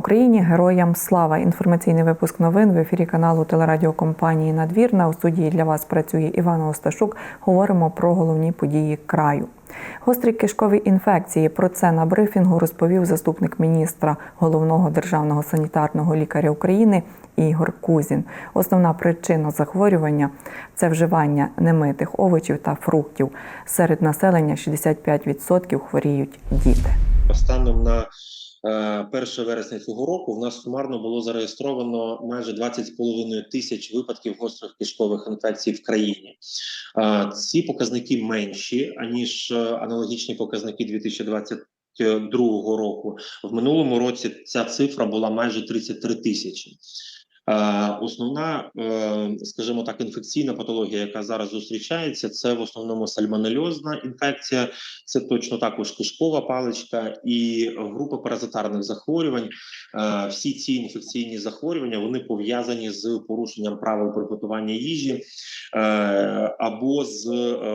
Україні! Героям слава! Інформаційний випуск новин в ефірі каналу телерадіокомпанії Надвірна. У студії для вас працює Івана Осташук. Говоримо про головні події краю. Гострі кишкові інфекції. Про це на брифінгу розповів заступник міністра головного державного санітарного лікаря України Ігор Кузін. Основна причина захворювання це вживання немитих овочів та фруктів. Серед населення 65% хворіють діти. Станом на 1 вересня цього року в нас сумарно було зареєстровано майже 20,5 тисяч випадків гострих кишкових інфекцій в країні. Е, Ці показники менші аніж е, аналогічні показники 2022 року. В минулому році ця цифра була майже 33 тисячі. Е, Основна, е, скажімо так, інфекційна патологія, яка зараз зустрічається, це в основному сальмонельозна інфекція, це точно також кишкова паличка і група паразитарних захворювань. Е, Всі ці інфекційні захворювання вони пов'язані з порушенням правил приготування їжі або з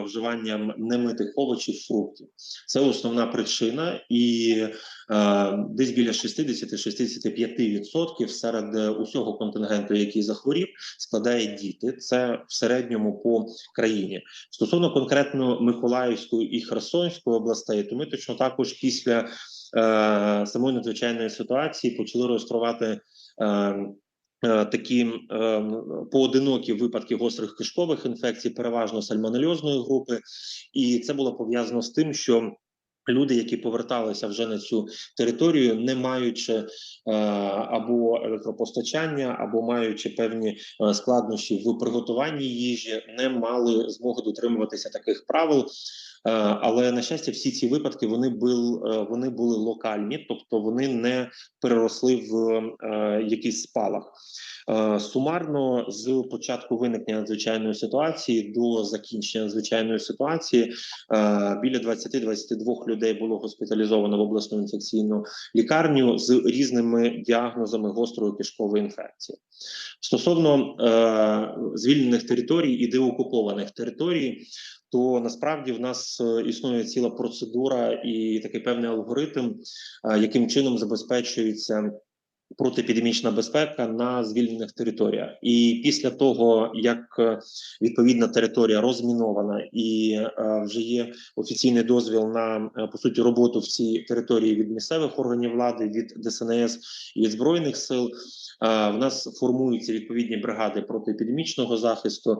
вживанням немитих овочів, фруктів. Це основна причина, і десь біля 60-65% серед усього контингенту, який захворів, складає діти. Це в середньому по країні. Стосовно конкретно Миколаївської і Херсонської областей, то ми точно також після е, самої надзвичайної ситуації почали реєструвати. Е, е, Такі е, поодинокі випадки гострих кишкових інфекцій, переважно сальмонельозної групи, і це було пов'язано з тим, що люди, які поверталися вже на цю територію, не маючи е, або електропостачання, або маючи певні е, складнощі в приготуванні їжі, не мали змоги дотримуватися таких правил. Е, Але на щастя, всі ці випадки вони були, вони були локальні, тобто вони не переросли в е, якийсь спалах. Е, Сумарно з початку виникнення надзвичайної ситуації до закінчення надзвичайної ситуації е, біля 20-22 людей було госпіталізовано в обласну інфекційну лікарню з різними діагнозами гострої кишкової інфекції. Стосовно е, звільнених територій і деокупованих територій, то насправді в нас е, існує ціла процедура і такий певний алгоритм, е, яким чином забезпечується протиепідемічна безпека на звільнених територіях. І після того, як е, відповідна територія розмінована і е, вже є офіційний дозвіл на е, по суті роботу в цій території від місцевих органів влади, від ДСНС і від збройних сил. В нас формуються відповідні бригади протиепідемічного захисту,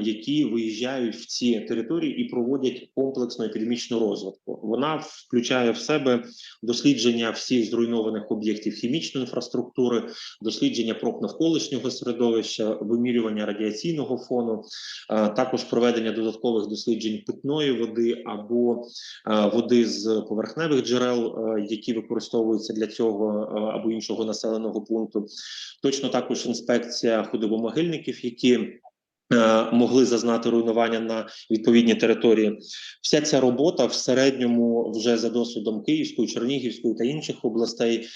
які виїжджають в ці території і проводять комплексну епідемічну розвитку. Вона включає в себе дослідження всіх зруйнованих об'єктів хімічної інфраструктури, дослідження проб навколишнього середовища, вимірювання радіаційного фону, е, також проведення додаткових досліджень питної води або е, води з поверхневих джерел, е, які використовуються для цього або іншого населеного пункту. Точно також інспекція худобомогильників, які Могли зазнати руйнування на відповідній території. Вся ця робота в середньому, вже за досвідом Київської, Чернігівської та інших областей, е,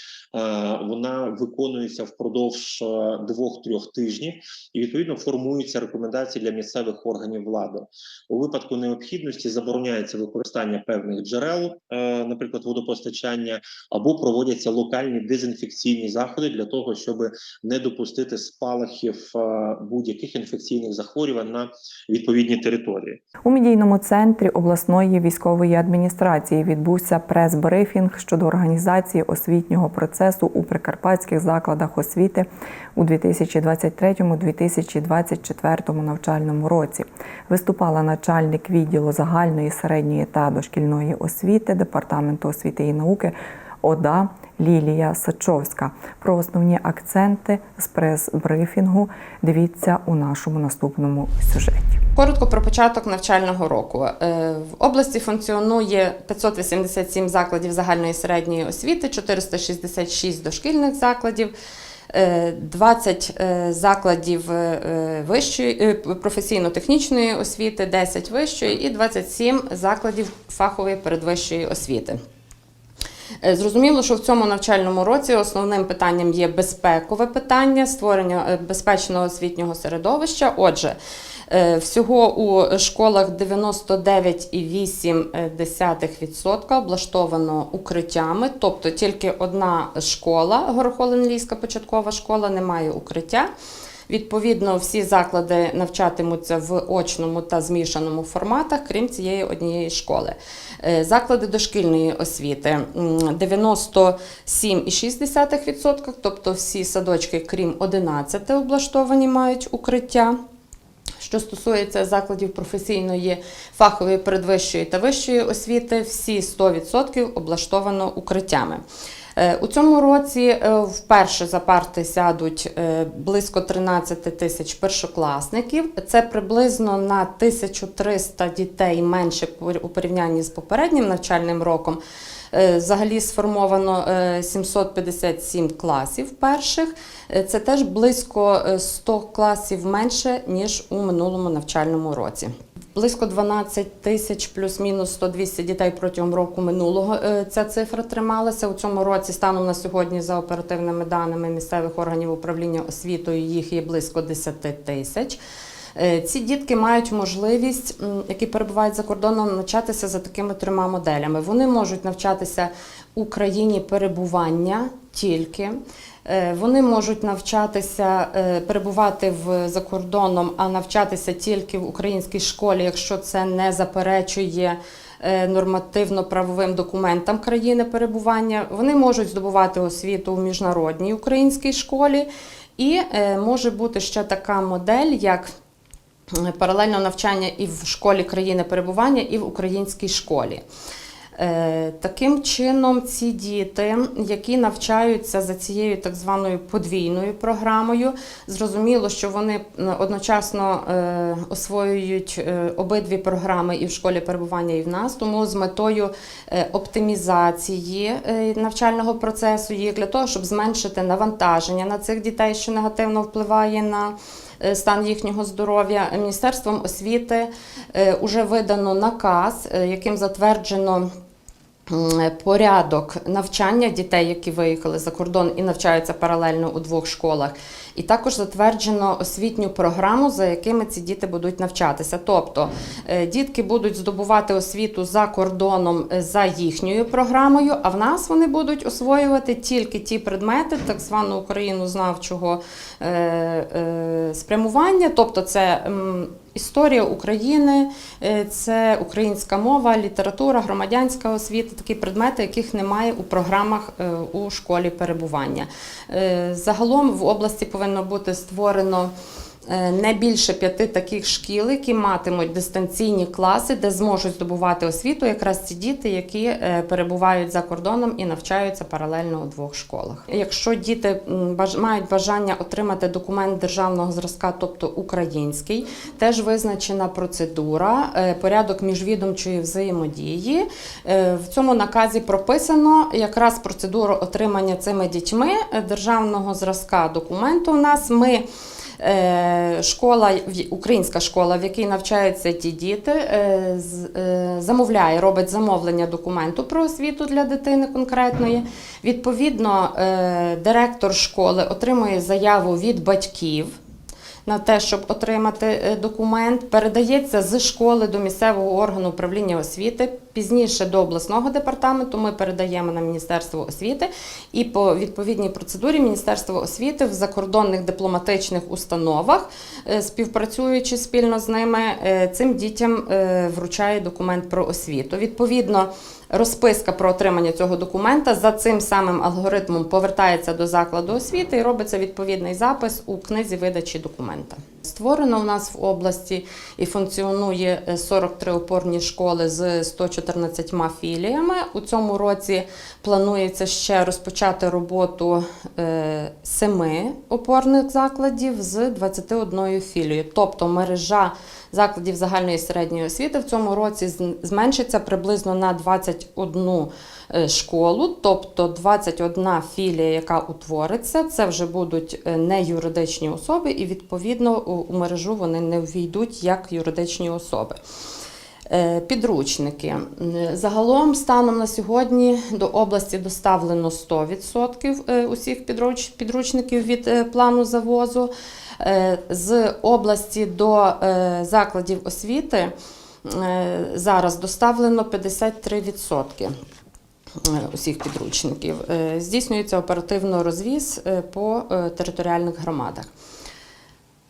вона виконується впродовж е, двох-трьох тижнів, і відповідно формуються рекомендації для місцевих органів влади. У випадку необхідності забороняється використання певних джерел, е, наприклад, водопостачання, або проводяться локальні дезінфекційні заходи для того, щоб не допустити спалахів е, будь-яких інфекційних захворювань на відповідній території. У медійному центрі обласної військової адміністрації відбувся прес-брифінг щодо організації освітнього процесу у прикарпатських закладах освіти у 2023-2024 навчальному році. Виступала начальник відділу загальної, середньої та дошкільної освіти Департаменту освіти і науки ОДА Лілія Сачовська. Про основні акценти з прес-брифінгу дивіться у нашому наступному сюжеті. Коротко про початок навчального року. Е, В області функціонує 587 закладів загальної середньої освіти, 466 дошкільних закладів, е, 20 е, закладів е, вищої е, професійно-технічної освіти, 10 вищої і 27 закладів фахової передвищої освіти. Е, Зрозуміло, що в цьому навчальному році основним питанням є безпекове питання, створення е, безпечного освітнього середовища. Отже, Е, Всього у школах 99,8% облаштовано укриттями, тобто тільки одна школа, Горохолин-Лійська початкова школа, не має укриття. Відповідно, всі заклади навчатимуться в очному та змішаному форматах, крім цієї однієї школи. Е, Заклади дошкільної освіти 97,6%, тобто всі садочки, крім 11, облаштовані мають укриття. Що стосується закладів професійної, фахової, передвищої та вищої освіти, всі 100% облаштовано укриттями. Е, У цьому році е, вперше за парти сядуть е, близько 13 тисяч першокласників. Це приблизно на 1300 дітей менше у порівнянні з попереднім навчальним роком. Е, Взагалі сформовано е, 757 класів перших. Е, Це теж близько е, 100 класів менше, ніж у минулому навчальному році. Близько 12 тисяч плюс-мінус 100-200 дітей протягом року минулого е, ця цифра трималася. У цьому році станом на сьогодні, за оперативними даними місцевих органів управління освітою, їх є близько 10 тисяч. Е, Ці дітки мають можливість, які перебувають за кордоном, навчатися за такими трьома моделями. Вони можуть навчатися у країні перебування тільки. Е, Вони можуть навчатися, е, перебувати в за кордоном, а навчатися тільки в українській школі, якщо це не заперечує нормативно-правовим документам країни перебування. Вони можуть здобувати освіту в міжнародній українській школі, і може бути ще така модель, як паралельне навчання і в школі країни перебування, і в українській школі. Е, Таким чином, ці діти, які навчаються за цією так званою подвійною програмою, зрозуміло, що вони одночасно е, освоюють е, обидві програми і в школі перебування, і в нас. Тому з метою оптимізації навчального процесу їх для того, щоб зменшити навантаження на цих дітей, що негативно впливає на стан їхнього здоров'я. Міністерством освіти вже видано наказ, е, яким затверджено. Порядок навчання дітей, які виїхали за кордон і навчаються паралельно у двох школах, і також затверджено освітню програму, за якими ці діти будуть навчатися. Тобто е, дітки будуть здобувати освіту за кордоном е, за їхньою програмою, а в нас вони будуть освоювати тільки ті предмети, так званого українознавчого е, е, спрямування, тобто це. Історія України, е, це українська мова, література, громадянська освіта, такі предмети, яких немає у програмах е, у школі перебування. Е, Загалом в області повинно бути створено е, не більше п'яти таких шкіл, які матимуть дистанційні класи, де зможуть здобувати освіту якраз ці діти, які е, перебувають за кордоном і навчаються паралельно у двох школах. Якщо діти мають бажання отримати документ державного зразка, тобто український, теж визначена процедура, е, порядок міжвідомчої взаємодії. Е, В цьому наказі прописано якраз процедуру отримання цими дітьми е, державного зразка документу. У нас ми. Е, Школа, українська школа, в якій навчаються ті діти, е, е, замовляє, робить замовлення документу про освіту для дитини конкретної. Відповідно, директор школи отримує заяву від батьків на те, щоб отримати е, документ, передається з школи до місцевого органу управління освіти, пізніше до обласного департаменту. Ми передаємо на Міністерство освіти, і по відповідній процедурі Міністерство освіти в закордонних дипломатичних установах, е, співпрацюючи спільно з ними, е, цим дітям вручає документ про освіту. Відповідно. Розписка про отримання цього документа за цим самим алгоритмом повертається до закладу освіти і робиться відповідний запис у книзі видачі документа. Створено в нас в області і функціонує е, 43 опорні школи з 114 філіями. У цьому році планується ще розпочати роботу е, семи опорних закладів з 21 філією. Тобто мережа закладів загальної середньої освіти в цьому році зменшиться приблизно на 21 е, школу, тобто 21 філія, яка утвориться, це вже будуть е, не юридичні особи, і відповідно у мережу вони не ввійдуть як юридичні особи. Е, Підручники. Загалом, станом на сьогодні до області доставлено 100% е, усіх підручників від е, плану завозу. З області до закладів освіти зараз доставлено 53% е, усіх підручників. Здійснюється оперативно розвіз по територіальних громадах.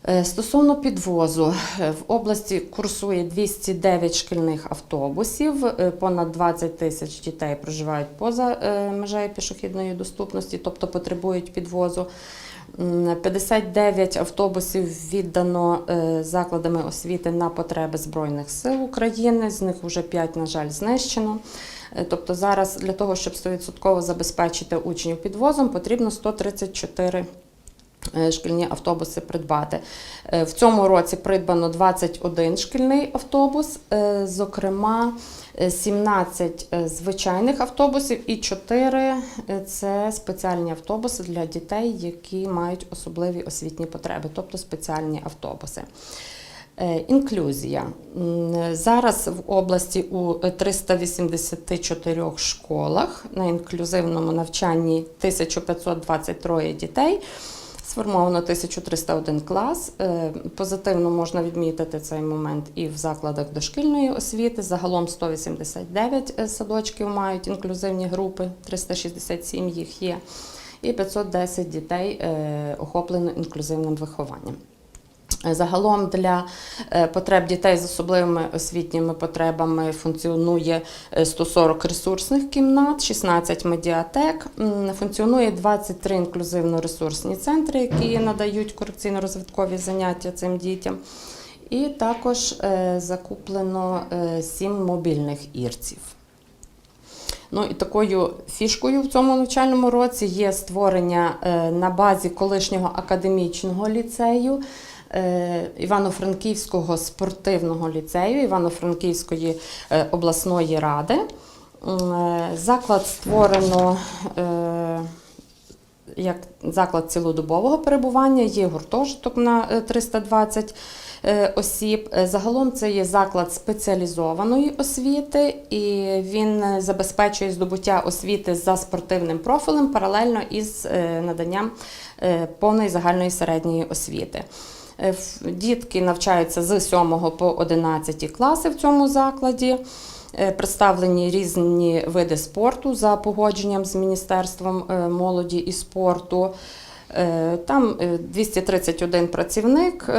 Е, Стосовно підвозу, е, в області курсує 209 шкільних автобусів, е, понад 20 тисяч дітей проживають поза межею пішохідної доступності, тобто потребують підвозу. 59 автобусів віддано закладами освіти на потреби Збройних сил України, з них вже 5, на жаль, знищено. Тобто зараз для того, щоб 100% забезпечити учнів підвозом, потрібно 134 е, шкільні автобуси придбати. Е, В цьому році придбано 21 шкільний автобус, е, зокрема е, 17 е, звичайних автобусів і 4 е, це спеціальні автобуси для дітей, які мають особливі освітні потреби, тобто спеціальні автобуси. Е, Інклюзія. Зараз в області у 384 школах на інклюзивному навчанні 1523 дітей. Сформовано 1301 клас. Е, Позитивно можна відмітити цей момент і в закладах дошкільної освіти. Загалом 189 е, садочків мають інклюзивні групи, 367 їх є, і 510 дітей е, охоплено інклюзивним вихованням. Е, Загалом для е, потреб дітей з особливими освітніми потребами функціонує е, 140 ресурсних кімнат, 16 медіатек, функціонує 23 інклюзивно-ресурсні центри, які надають корекційно-розвиткові заняття цим дітям. І також е, закуплено 7 мобільних ірців. Ну і такою фішкою в цьому навчальному році є створення е, на базі колишнього академічного ліцею. Е, Івано-Франківського спортивного ліцею Івано-Франківської е, обласної ради. Е, Заклад створено як заклад цілодобового перебування, є гуртожиток на е, 320 е, осіб. Загалом це є заклад спеціалізованої освіти, і він забезпечує здобуття освіти за спортивним профілем паралельно із наданням повної загальної середньої освіти. Е, Дітки навчаються з 7 по 11 класи в цьому закладі. Е, Представлені різні види спорту за погодженням з Міністерством е, молоді і спорту. Там е, 231 працівник.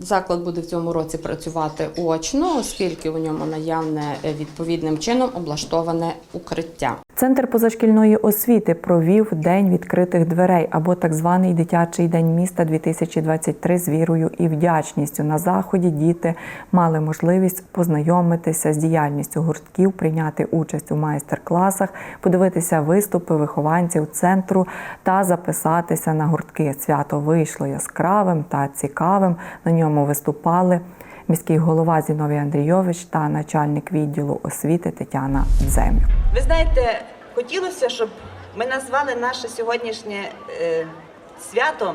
Заклад буде в цьому році працювати очно, оскільки у ньому наявне е, відповідним чином облаштоване укриття. Центр позашкільної освіти провів День відкритих дверей або так званий дитячий день міста 2023 з вірою і вдячністю. На заході діти мали можливість познайомитися з діяльністю гуртків, прийняти участь у майстер-класах, подивитися виступи вихованців центру та записатися на гуртки. Свято вийшло яскравим та цікавим. На ньому виступали міський голова Зіновій Андрійович та начальник відділу освіти Тетяна Дзем'я. Ви знаєте, хотілося, щоб ми назвали наше сьогоднішнє е, свято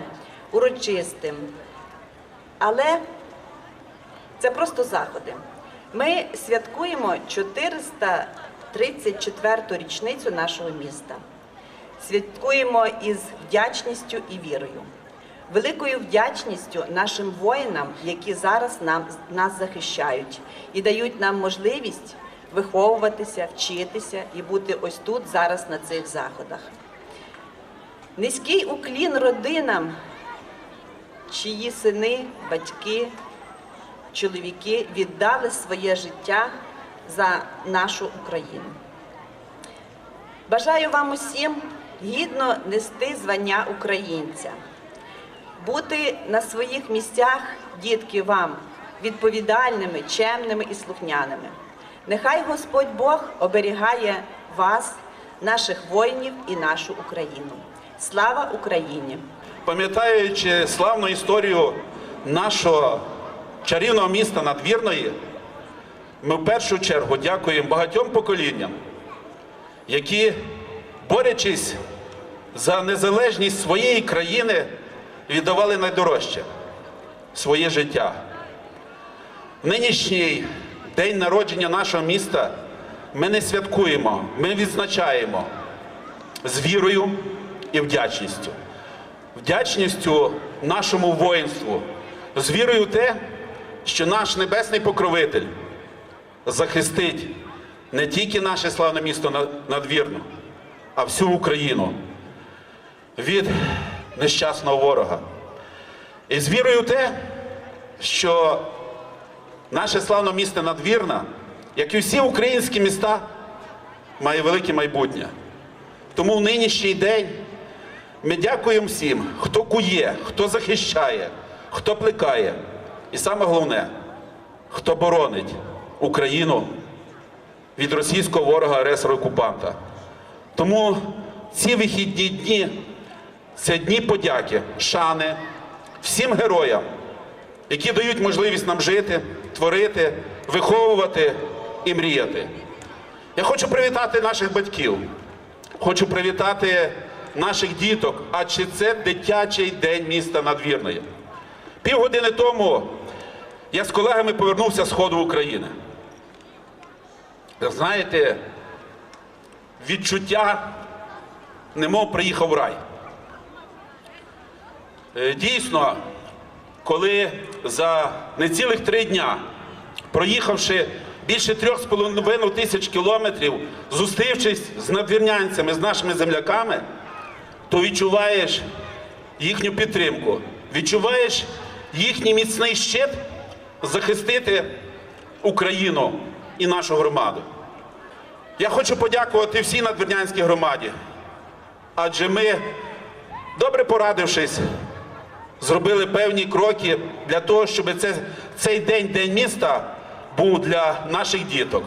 урочистим, але це просто заходи. Ми святкуємо 434-ту річницю нашого міста. Святкуємо із вдячністю і вірою. Великою вдячністю нашим воїнам, які зараз нам, нас захищають і дають нам можливість виховуватися, вчитися і бути ось тут зараз на цих заходах. Низький уклін родинам, чиї сини, батьки, чоловіки віддали своє життя за нашу Україну. Бажаю вам усім гідно нести звання українця, бути на своїх місцях, дітки, вам відповідальними, чемними і слухняними. Нехай Господь Бог оберігає вас, наших воїнів і нашу Україну. Слава Україні! Пам'ятаючи славну історію нашого чарівного міста Надвірної, ми в першу чергу дякуємо багатьом поколінням, які, борючись за незалежність своєї країни, віддавали найдорожче своє життя. Нинішній день народження нашого міста ми не святкуємо, ми відзначаємо з вірою і вдячністю. вдячністю нашому воїнству, з вірою в те, що наш небесний покровитель захистить не тільки наше славне місто надвірно, а всю Україну від нещасного ворога. І з вірою те, що наше славне місто надвірна, як і всі українські міста, має велике майбутнє. Тому в нинішній день ми дякуємо всім, хто кує, хто захищає, хто плекає. І саме головне, хто боронить Україну від російського ворога агресора окупанта. Тому ці вихідні дні це дні подяки, шани всім героям, які дають можливість нам жити, творити, виховувати і мріяти. Я хочу привітати наших батьків, хочу привітати наших діток, адже це дитячий день міста Надвірної. Півгодини тому я з колегами повернувся з сходу України. Знаєте, відчуття, немов приїхав в рай. Е, Дійсно, коли за нецілих три дня, проїхавши більше трьох з половиною тисяч кілометрів, зустрівшись з надвірнянцями, з нашими земляками, то відчуваєш їхню підтримку, відчуваєш їхній міцний щит захистити Україну і нашу громаду. Я хочу подякувати всій надвірнянській громаді, адже ми, добре порадившись, зробили певні кроки для того, щоб це, цей день, день міста, був для наших діток.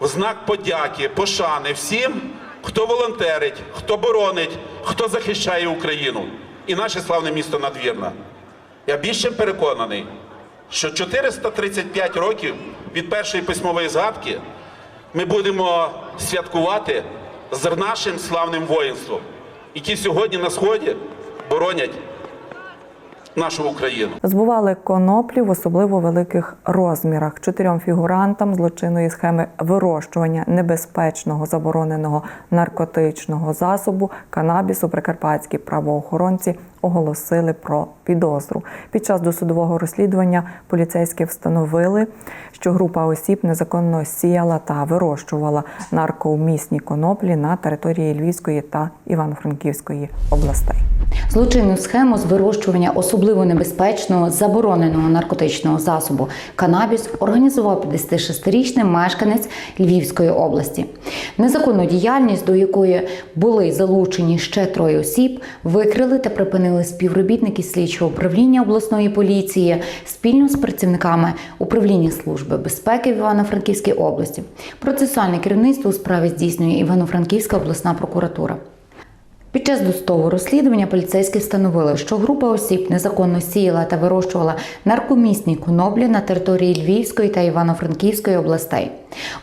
В знак подяки, пошани всім, хто волонтерить, хто боронить, хто захищає Україну і наше славне місто Надвірна. Я більш чим переконаний, що 435 років від першої письмової згадки ми будемо святкувати з нашим славним воїнством, які сьогодні на сході боронять нашу Україну. Збували коноплі в особливо великих розмірах. Чотирьом фігурантам злочинної схеми вирощування небезпечного забороненого наркотичного засобу канабісу прикарпатські правоохоронці оголосили про підозру. Під час досудового розслідування поліцейські встановили, що група осіб незаконно сіяла та вирощувала наркоумісні коноплі на території Львівської та Івано-Франківської областей. Злочинну схему з вирощування особливо небезпечного забороненого наркотичного засобу канабіс організував 56-річний мешканець Львівської області. Незаконну діяльність, до якої були залучені ще троє осіб, викрили та припинили співробітники слідчого управління обласної поліції спільно з працівниками управління служби безпеки в Івано-Франківській області. Процесуальне керівництво у справі здійснює Івано-Франківська обласна прокуратура. Під час досудового розслідування поліцейські встановили, що група осіб незаконно сіяла та вирощувала наркомісні коноплі на території Львівської та Івано-Франківської областей.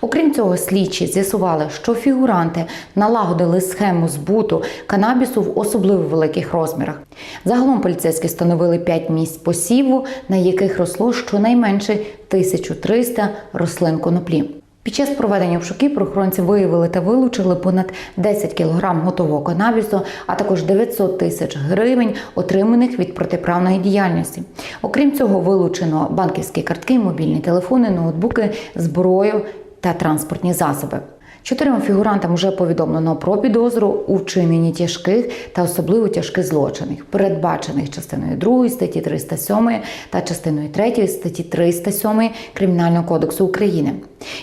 Окрім цього, слідчі з'ясували, що фігуранти налагодили схему збуту канабісу в особливо великих розмірах. Загалом поліцейські встановили 5 місць посіву, на яких росло щонайменше 1300 рослин коноплі. Під час проведення обшуків правоохоронці виявили та вилучили понад 10 кг готового канабісу, а також 900 тисяч гривень, отриманих від протиправної діяльності. Окрім цього, вилучено банківські картки, мобільні телефони, ноутбуки, зброю та транспортні засоби. Чотирьом фігурантам вже повідомлено про підозру у вчиненні тяжких та особливо тяжких злочинів, передбачених частиною 2 статті 307 та частиною 3 статті 307 Кримінального кодексу України.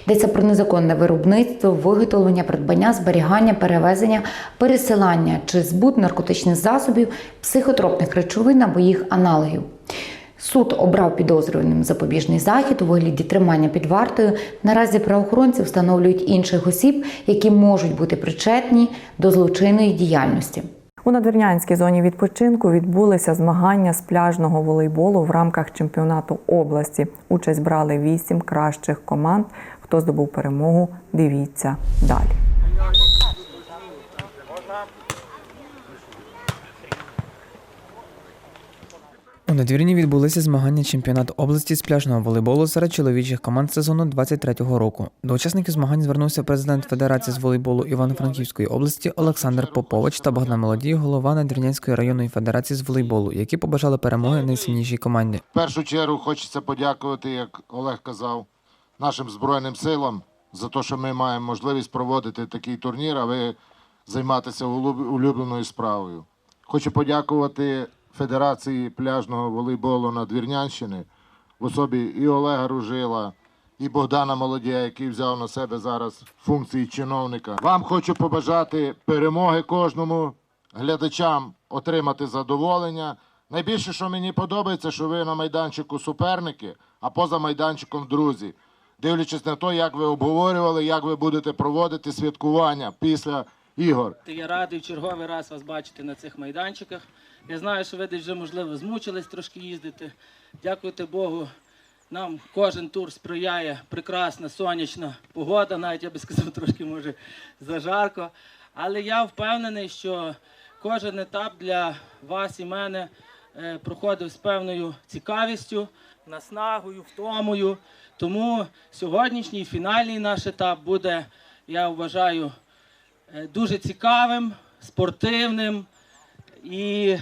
Йдеться про незаконне виробництво, виготовлення, придбання, зберігання, перевезення, пересилання чи збут наркотичних засобів, психотропних речовин або їх аналогів. Суд обрав підозрюваним запобіжний захід у вигляді тримання під вартою. Наразі правоохоронці встановлюють інших осіб, які можуть бути причетні до злочинної діяльності. У надвірнянській зоні відпочинку відбулися змагання з пляжного волейболу в рамках чемпіонату області. Участь брали вісім кращих команд. Хто здобув перемогу, дивіться далі. У надвірні відбулися змагання чемпіонату області з пляжного волейболу серед чоловічих команд сезону 23-го року. До учасників змагань звернувся президент Федерації з волейболу Івано-Франківської області Олександр Попович та Богдан Молодій, голова Надвірнянської районної федерації з волейболу, які побажали перемоги найсильнішій команді. В першу чергу хочеться подякувати, як Олег казав, нашим Збройним силам за те, що ми маємо можливість проводити такий турнір, а ви займатися улюбленою справою. Хочу подякувати Федерації пляжного волейболу Надвірнянщини в особі і Олега Ружила, і Богдана Молодія, який взяв на себе зараз функції чиновника. Вам хочу побажати перемоги кожному глядачам отримати задоволення. Найбільше, що мені подобається, що ви на майданчику суперники, а поза майданчиком друзі. Дивлячись на те, як ви обговорювали, як ви будете проводити святкування після ігор. Я радий в черговий раз вас бачити на цих майданчиках. Я знаю, що ви десь вже, можливо, змучились трошки їздити. Дякуйте Богу. Нам кожен тур сприяє прекрасна сонячна погода, навіть я би сказав, трошки може зажарко. Але я впевнений, що кожен етап для вас і мене е, проходив з певною цікавістю, наснагою, втомою. Тому сьогоднішній фінальний наш етап буде, я вважаю, е, дуже цікавим, спортивним. І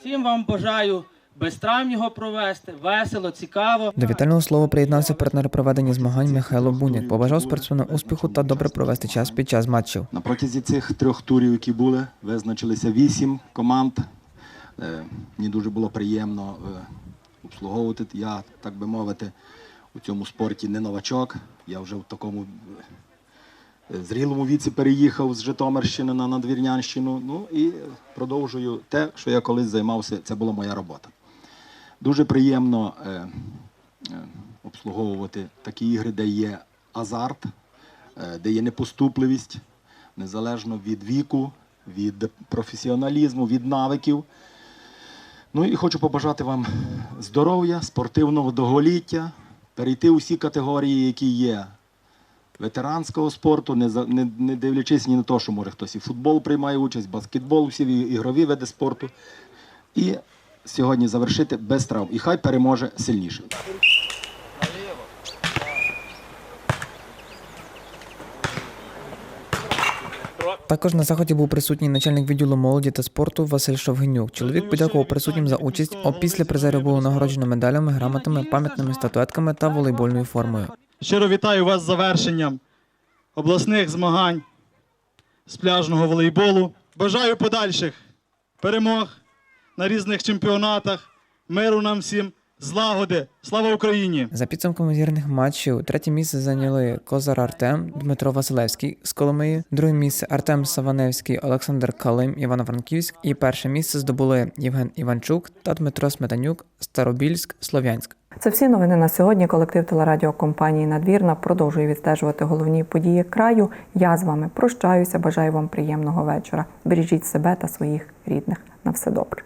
всім вам бажаю без травм його провести, весело, цікаво. До вітального слова приєднався партнер проведення змагань Михайло Буняк. Побажав спортсменам успіху та добре провести час під час матчів. На протязі цих трьох турів, які були, визначилися вісім команд. Е, Мені дуже було приємно е, обслуговувати. Я, так би мовити, у цьому спорті не новачок. Я вже в такому е, зрілому віці переїхав з Житомирщини на Надвірнянщину. Ну і продовжую те, що я колись займався. Це була моя робота. Дуже приємно е, е, обслуговувати такі ігри, де є азарт, е, де є непоступливість, незалежно від віку, від професіоналізму, від навиків. Ну і хочу побажати вам здоров'я, спортивного довголіття, перейти усі категорії, які є ветеранського спорту, не, не, не дивлячись ні на те, що може хтось і футбол приймає участь, баскетбол, всі ігрові види спорту. І сьогодні завершити без травм. І хай переможе сильніший. Також на заході був присутній начальник відділу молоді та спорту Василь Шовгенюк. Чоловік подякував присутнім за участь. Опісля призерів було нагороджено медалями, грамотами, пам'ятними статуетками та волейбольною формою. Щиро вітаю вас з завершенням обласних змагань з пляжного волейболу. Бажаю подальших перемог на різних чемпіонатах, миру нам всім, злагоди. Слава Україні! За підсумками зірних матчів, третє місце зайняли Козар Артем, Дмитро Василевський з Коломиї, друге місце Артем Саваневський, Олександр Калим, Івано-Франківськ, і перше місце здобули Євген Іванчук та Дмитро Сметанюк, Старобільськ, Слов'янськ. Це всі новини на сьогодні. Колектив телерадіокомпанії Надвірна продовжує відстежувати головні події краю. Я з вами прощаюся. Бажаю вам приємного вечора. Бережіть себе та своїх рідних. На все добре.